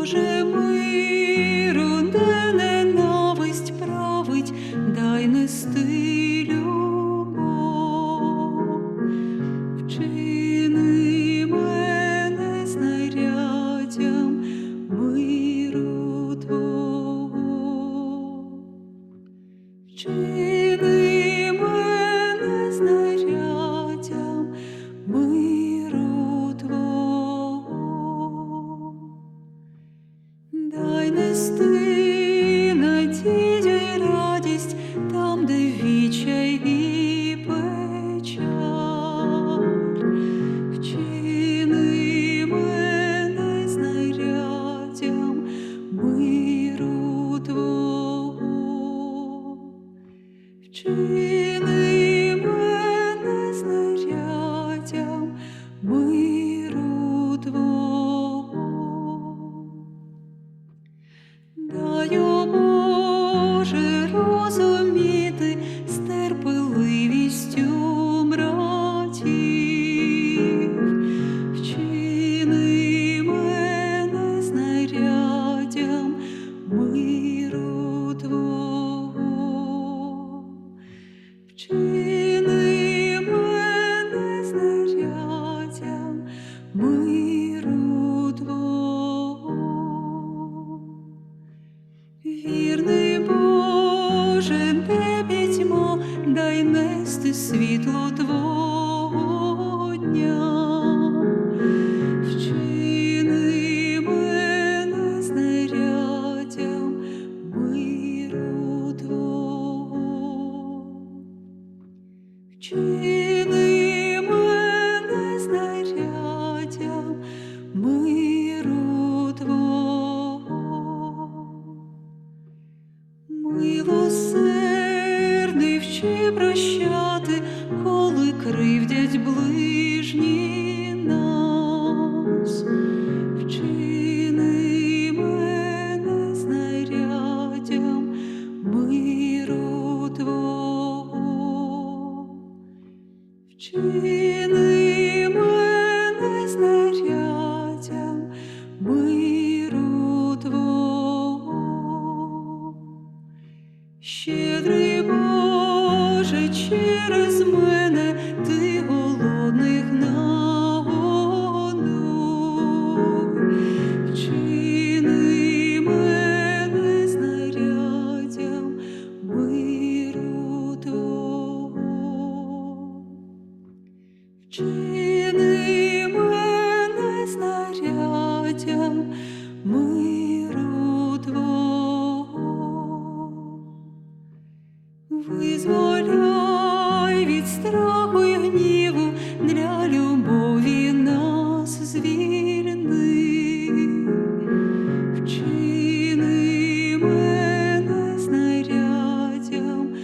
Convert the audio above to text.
Боже миру, Вчини Вчини мене знаряддям миру Твого. Вірний Боже, де дай нести світло Твого дня. Милосердний вчи прощати, коли кривдять ближні нас. Вчини мене знаряддям миру Твого. Боже, через мене ти голодних нагодуй. Вчини мене знаряддям миру. Вчини мене знаряддям миру визволяй від страху і гніву для любові нас звільни, вчини мене знаряддям